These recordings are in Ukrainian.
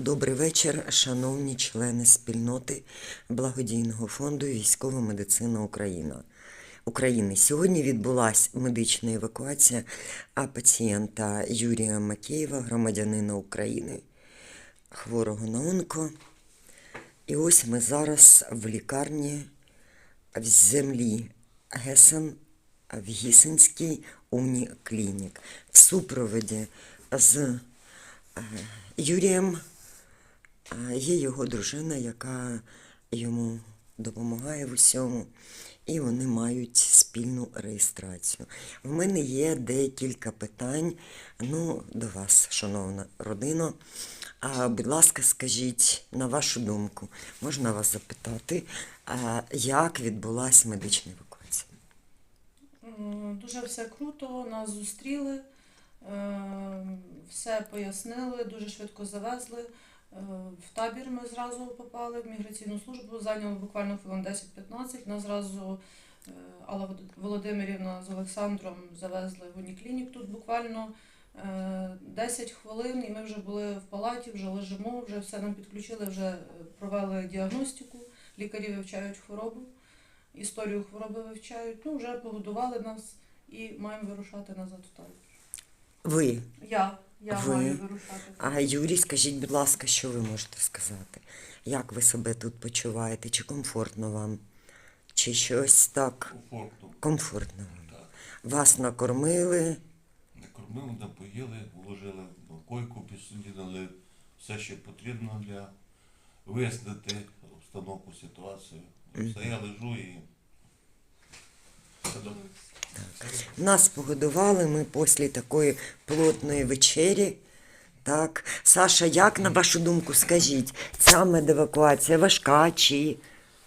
Добрий вечір, шановні члени спільноти благодійного фонду Військова медицина Україна. України. Сьогодні відбулася медична евакуація пацієнта Юрія Макеєва, громадянина України, хворого на онко. І ось ми зараз в лікарні в землі Гесен в Гісенській уніклінік в супроводі з е, Юрієм є його дружина, яка йому допомагає в усьому, і вони мають спільну реєстрацію. В мене є декілька питань ну, до вас, шановна родино. А, будь ласка, скажіть, на вашу думку, можна вас запитати, а, як відбулася медична евакуація? Дуже все круто, нас зустріли, е, все пояснили, дуже швидко завезли. Е, В табір ми зразу попали в міграційну службу, зайняло буквально хвилин 10-15. Нас зразу е, Алла Володимирівна з Олександром завезли в уніклінік тут буквально е, 10 хвилин, і ми вже були в палаті, вже лежимо, вже все нам підключили, вже е, провели діагностику, лікарі вивчають хворобу історію хвороби вивчають. Ну, вже погодували нас і маємо вирушати назад в табір. Ви, Я, я Ви? маю вирушати. а Юрій, скажіть, будь ласка, що ви можете сказати? Як ви себе тут почуваєте? Чи комфортно вам? Чи щось так комфортно. комфортно вам? Так. Вас накормили? Накормили, напоїли, вложили в койку, підсудили все, що потрібно для вияснити обстановку, ситуацію. Все, я лежу і все. Нас погодували ми після такої плотної вечері. Так, Саша, як на вашу думку, скажіть, ця медевакуація важка чи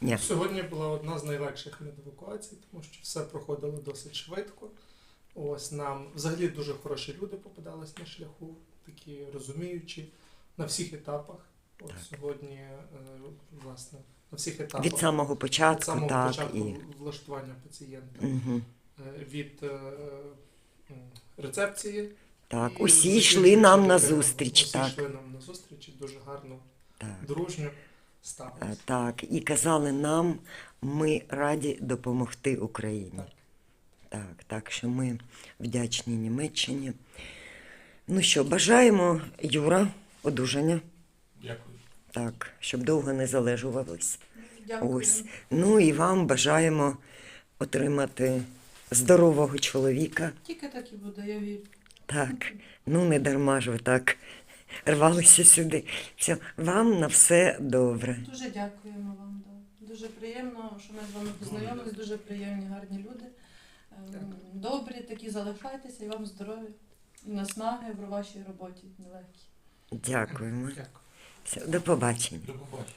ні? Сьогодні була одна з найлегших медевакуацій, тому що все проходило досить швидко. Ось нам взагалі дуже хороші люди попадались на шляху, такі розуміючі на всіх етапах. От сьогодні, е, власне, на всіх етапах Від самого початку, від самого так початку і влаштування пацієнта, угу. від е, рецепції. так. і Усі йшли нам на зустріч, Усі так. йшли нам на зустріч і дуже гарно, так. дружньо ставилися. Так, і казали нам, ми раді допомогти Україні. Так. Так, так що ми вдячні Німеччині. Ну що, бажаємо Юра одужання. Так, щоб довго не залежувались. Дякую. Ось. Ну і вам бажаємо отримати здорового чоловіка. Тільки так і буде, я вірю. Так, ну не дарма ж ви так рвалися сюди. Все, вам на все добре. Дуже дякуємо вам. Да. Дуже приємно, що ми з вами познайомились, дуже приємні, гарні люди. Ем, Добрі, такі залишайтеся і вам здоров'я і наснаги в вашій роботі нелегкій. Дякуємо. Дякую. Все, до побачення. До побачення.